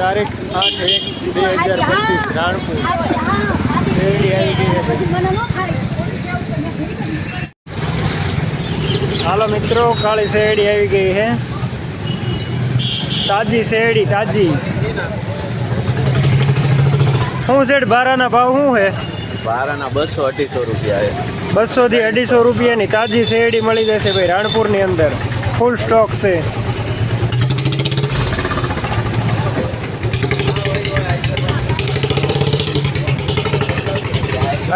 તારીખ આઠ એક બે હજાર પચીસ રાણપુર. હાલો મિત્રો કાળી શેરડી આવી ગઈ હે. તાજી શેરડી તાજી. શું શેઠ બારાના ભાવ શું છે બારાના બસો અઢીસો રૂપિયા હે. બસો થી અઢીસો રૂપિયાની તાજી શેરડી મળી જશે ભાઈ રાણપુરની અંદર. ફૂલ સ્ટોક છે.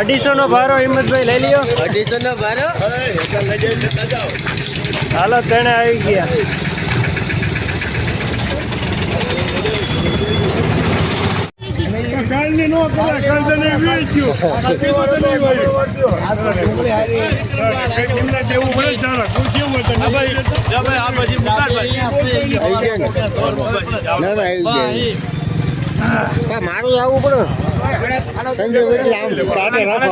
અઢીસો નો ભારો હિંમતભાઈ લઈ લ્યો. અઢીસો નો ભારો? હાલો તેને આવી ગયા. મારું આવવું પડે. સંજય ભાઈ આમ કાઢે રાખો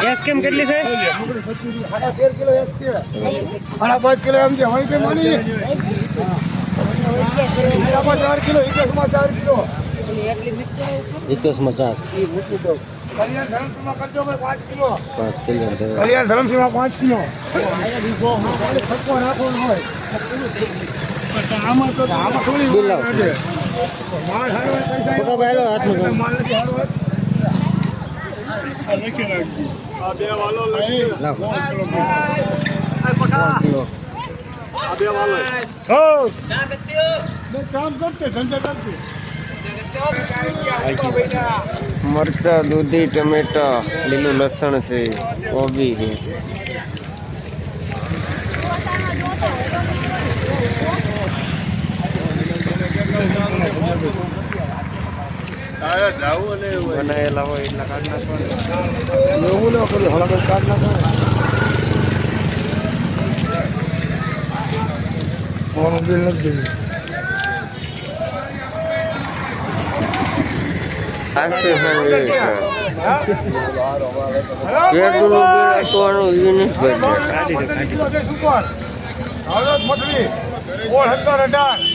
ગેસ કેમ કેટલી છે સાડા પાંચ કિલો એમ છે હોય કે મળી ચાર કિલો ઇતિહાસમાં ચાર કિલો વિકેશ મચાસ કલ્યાણ ધરમસિંહમાં કરજો ભાઈ પાંચ કિલો પાંચ કિલો કલ્યાણ ધરમસિંહમાં પાંચ કિલો ખર્ચો રાખવાનો હોય આમાં તો આમાં થોડી બિલ હો કામ કરતે ધંધા કરતે મરચા દૂધી ટમેટા લીલું લસણ છે કોબી છે. બનાવેલા હોય એટલા કાઢ નાખવાના એવું ન કરું હળગત કાઢ નાખો ફોન બિલ નથી દેવું તમારે આવવાની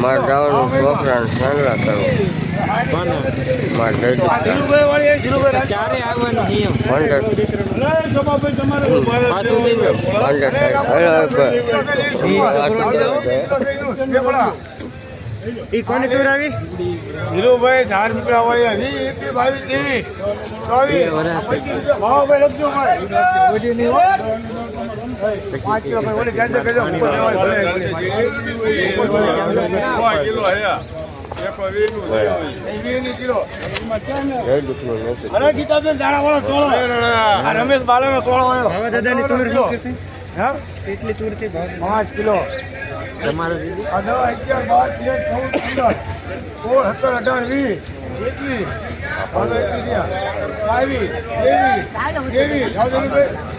મારે જવાનું છોકરાને સાંગળા કરવું મારે ઈ કોને પીવડાવી ધીરુભાઈ ધાર પીપળા વાળી વીસ એકવીસ બાવીસ ત્રેવીસ ચોવીસ. પચીસ રૂપિયા. ભાવ ભાઈ લખજો ભાઈ પાંચ કિલો ભાઈ ઓલી કેન્સલ કરજો ઉપર લેવાય ભલે કિલો. અરે ગીતાબેન દાણા વાળો તોળો આ રમેશ બાલાનો તોળો આવ્યો. પાંચ કિલો. તમારો દસ અગિયાર બાર તેર ચૌદ પંદર સોળ સત્તર અઢાર વીસ એકવીસ. બાવીસ ત્રેવીસ ત્રેવીસ.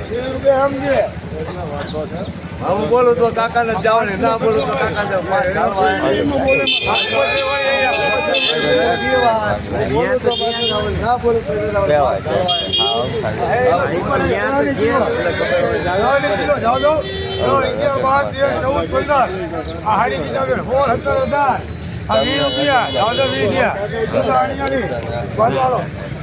ત્રેવીસ રૂપિયા સમજે હું બોલું તો કાકા ને જાવ ને, ના બોલું તો કાકા ને ના બોલું તો નો હોય એની મગજ કીધી ના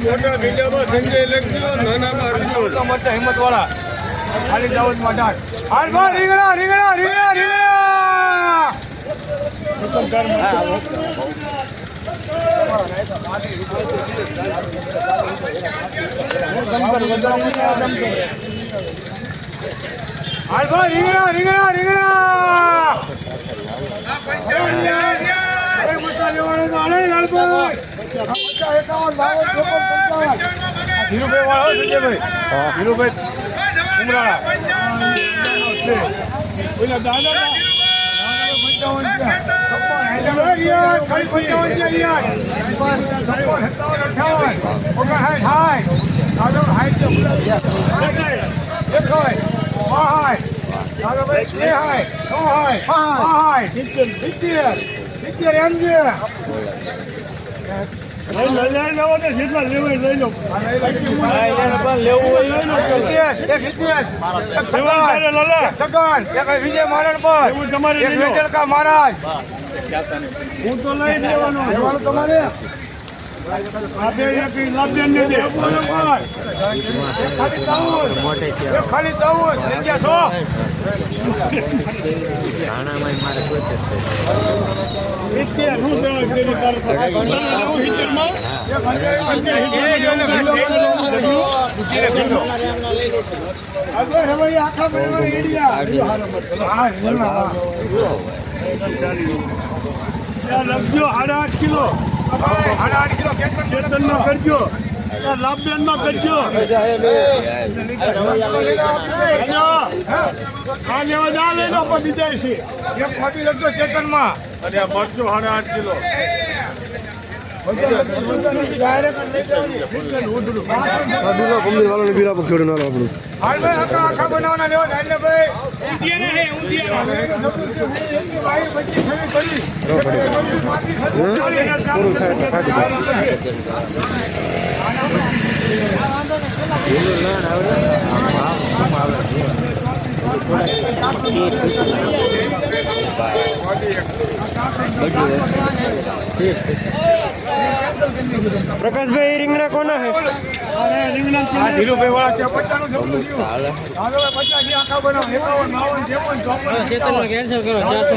મોટા મીડિયામાં સંજય લખજો નાનામાં મોટા હિંમત વાળા ખાલી મોટા હાલ રીંગણા રીંગણા રીંગણા રીંગણા. હાલ રીંગણા રીંગણા રીંગણા ધીરુભાઈ ઉમરાળા. દાદા. સિત્તેર. સિત્તેર એમ છે વિજય મહારાજ પર મહારાજ હું તો લઈ લેવાનો તમારે ખાલી તવું જ લખજો સાડા આઠ કિલો સાડા કિલો કેક ચેતનમાં કરજો ત્યાં લાભ્યાનમાં કરજો આ લેવા ના લઈ લો પણ બીજા છે એક કોપી લખજો ચેતનમાં. અને આ મરચું સાડા આઠ કિલો. હાલ પ્રકાશભાઈ રીંગણા કોના હે ધીરુભાઈ વાળા છે પચાસ કરો ચારસો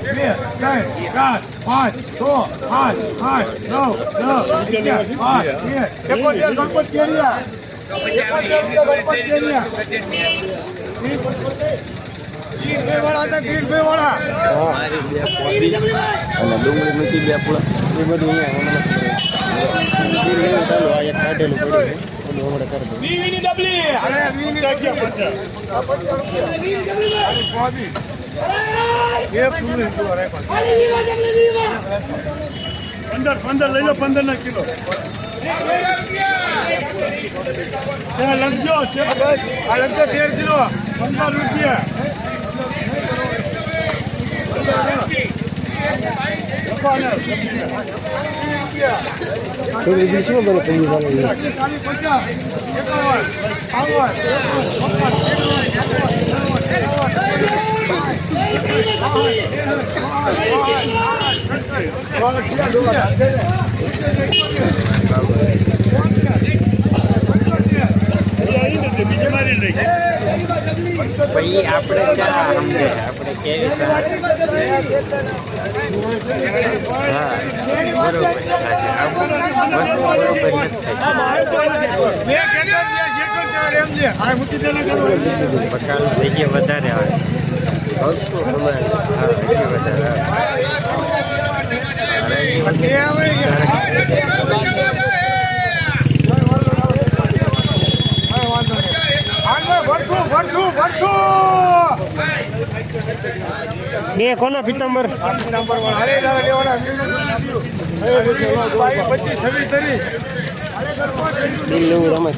એટલે મસ્ત એક હોય, આઠ. એમજી લખજો. કિરીટભાઈ વાળા રીંગણા આયા, સંજયભાઈ. વાહ, ભાઈ, વાહ, ગુલાબ. થઈ જાય વાળા હતા કિરીટભાઈ વાળા ડુંગળી મૂકી બે પૂળા એ બધું અહીંયા અરે વીની રાખ્યા પંદર પંદર લઈ લો પંદર ના કિલો લખજો છે આ લગતો તેર કિલો. પંદર રૂપિયા. ચાલીસ પચાસ એકાવન બાવન બીજે મારી લઈ ભાઈ આપણે ક્યાં સમજે. આપણે કેવી હા બરોબર વધારે આવે. બે કોના પિત્તાંબર વન અરે લેવાના. પચીસ છવ્વીસ બિલ એવું રમે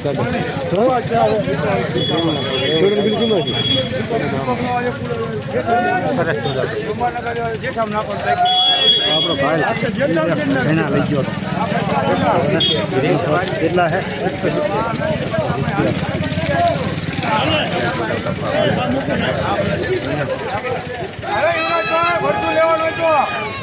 આપણો ભાઈ એના લઈ ગયો કેટલા હે અરે યુવરાજભાઈ, ભરતું લેવાનું હોય તો. આ પચાસનું ડબલું જીવો. ઓય, એસી, આ બાબા. અરે, રીંગણો, રીંગણો, રીંગણો.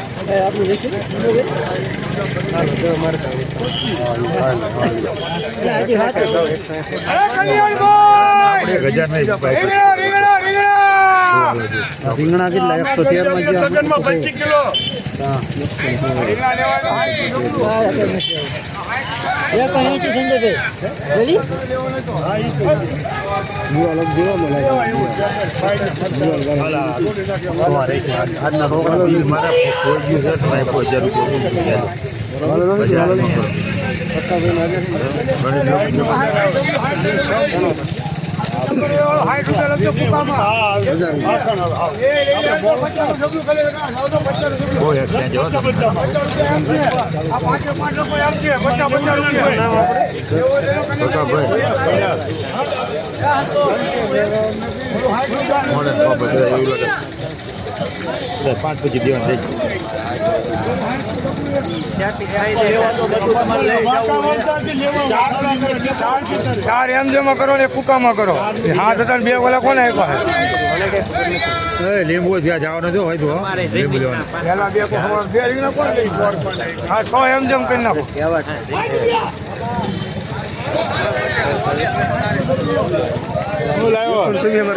અરે, કલ્યાણભાઈ. રીંગણા, રીંગણા, કેટલા એકસો તેરમાં સગનમાં જવા બધા એવું તેનો કન્યા. પાંચ પછી દેવાનું રહેશે ચાર એમ જેમાં કરો ને કુકામાં કરો. હાથ હતા બે ઓલા કોને આપ્યા છે? લીંબુ જ્યાં જવાનો જો હોય તો લીંબુ લેવાનું. પહેલા બે કોણ બે કોણ લઈ? હા છ એમ જેમ કરી નાખો.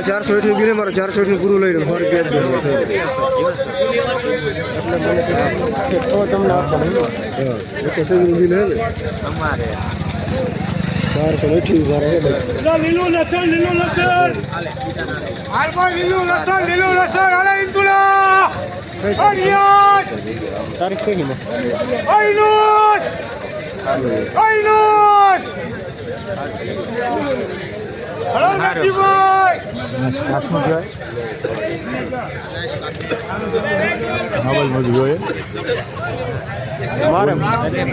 ચારસો એઠી બિલ મારે ચારસો એઠી પૂરું લઈ લીલું લસણ હાલે ઇન્દુલા તારીખ કઈ કાશ્મીર કહેવાય નવલ મજૂર મારે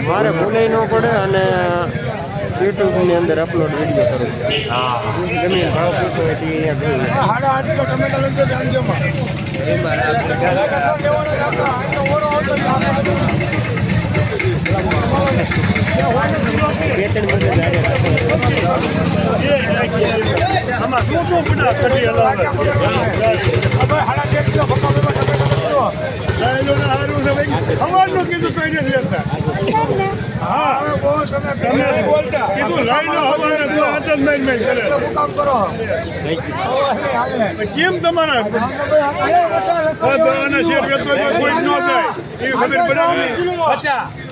મારે ભૂલાઈ ન પડે અને યુટ્યુબની અંદર અપલોડ વીડિયો કરું જમીન ભાવ પૂછો એટલે જોયું હાડા આઠ કિલો ટમેટા લઈ જજો આંજોમાં લેવાનો જ આપણો આંજો ઓરો હતો જ આપણે બે ત્રણ મજૂર હારે. આમાં શું શું બધા કઢી હલાવે હવે હાડા તેર કિલો ભક્કા ભેગા ટમેટા લઈ લાયેલો ને હારું છે ભાઈ સવારનું કીધું તો એને લેતા હા કીધું લઈ લો કરે કામ કરો કેમ તમારા શેર વેચવા કોઈ ન એ ખબર પડે પચાસ જોઈ દો તો કે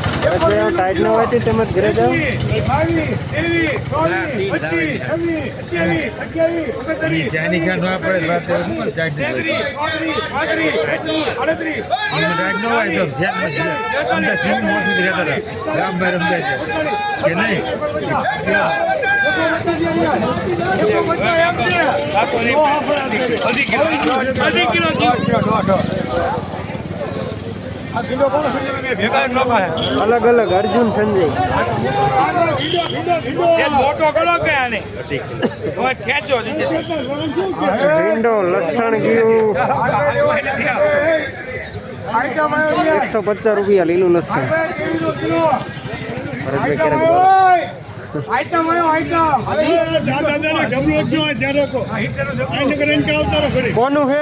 ટાઈટ ના હોય તો તમે ઘરે જાઓ ચાની ચાન ના પડે વાત ચાટ હોય તો જેમ અંદર સીમ રહેતા હતા ગામ રમતા છે. કે નહીં અલગ અલગ અર્જુન સંજય. મોટો કરો કે આને? ખેંચો ભીંડો લસણ ગયું એકસો પચાસ રૂપિયા લીલું લસણ. દાદા દાદા જમલો જો ત્યાં રોકો આઈને કરીને કે આવતા કોનું છે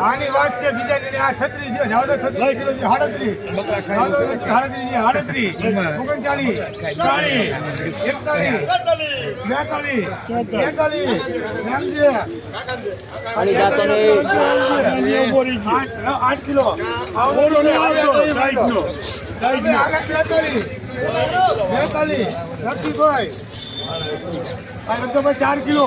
આની વાત છે બીજા આ છત્રીસ છત્રીસ કિલો સાડત્રીસ છે સાડત્રીસ ઓગણચાલીસ ચાલીસ એકતાલીસ બેતાલીસ તેતાલીસ સમજે આઠ કિલો આવડો આગળ બેતાલીસ બેતાલીસ રતિભાઈ રતિભાઈ ચાર કિલો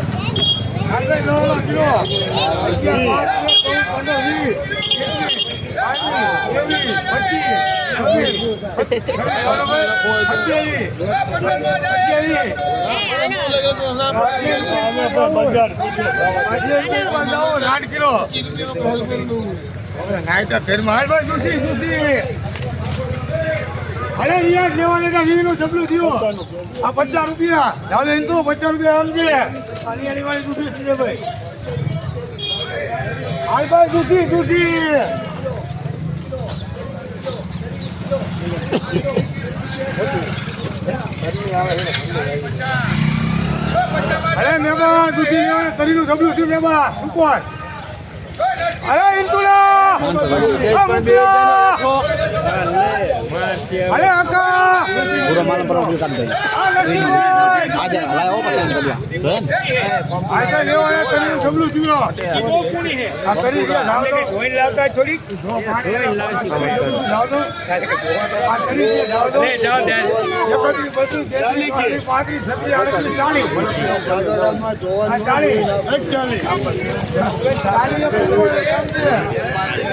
આગળ ફેર કિલો દૂધી પાંચ તેર ચૌદ પંદર વીસ એકવીસ બાવીસ ત્રેવીસ પચીસ છવ્વીસ આઠ કિલો અરે યાર લેવાને તો વીસનું જબલું થયું. આ પચાસ રૂપિયા. જાવ એમ તો પચાસ રૂપિયા સમજે અનિયાની વાળી દૂધી છે ભાઈ. હાલ ભાઈ, દૂધી દૂધી. અરે મેબા દૂધી લેવાને તરીનું જબલું થયું મેબા સુપર અરે મુકિયા! અરે આકા પૂરો માલ પર ઊભી કાઢ દે આજે લાયો? પતંગ કર્યા બેન આજે લેવો એ તને જમલું પીવો કો કોની હે આ કરી દે લાવ તો ધોઈ લાવતા થોડી ધોઈ લાવ તો આ કરી દે લાવ તો લે જાવ દે જપતી બધું કેટલી કે 35 36 40 40 40 40 40 40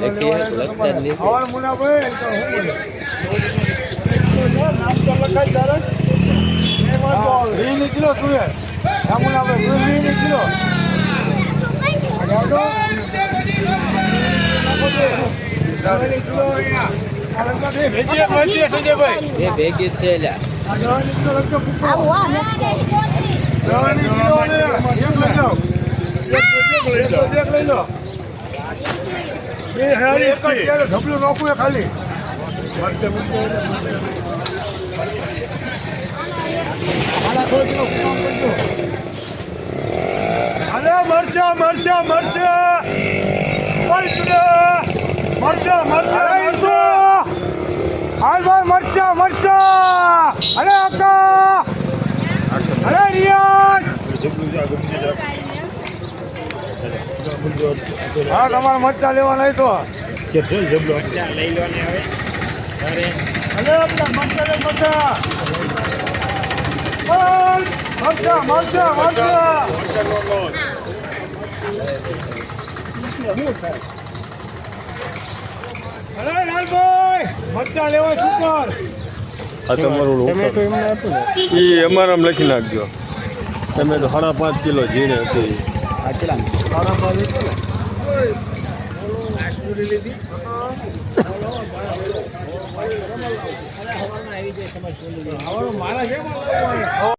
લેવાના એક છે લખતા જ તમારે. નથી. મુના ભાઈ તો હું બોલે? હા, વીસની કિલો તુવેર. હા, મુના ભાઈ, તુવેર વીસની કિલો. આ જાવડો. તુવેરની કિલો અહીંયા. આ રંગમાં બે ભેજી એક વચ્ચે છે સંજયભાઈ. એ ભેગી જ છે લ્યા આ દવા ની કિલો રંગનો કૂકો. દવા ની કિલો અને એક લઈ જાઓ. એક લઈ જાઓ. એક લઈ લો. એક જ ત્યારે નોખું ખાલી. અરે મરચા મરચા મરચા. મરચા મરચા હાલ ભાઈ મરચા મરચા. અરે અક્કા અરે રિયાજ હા તમારે મરચા લેવા નહીં તો. અરે. આપણા મરચા લે મરચા ઓય, મરચા મરચા મરચા અરે લાલભાઈ મરચા લેવા સુપર આ તમારું ટમેટો એમને આપો ને. એ અમારામાં લખી નાખજો. તમે તો સાડા પાંચ કિલો ઝીણે હતી. આ ચલા મારા છે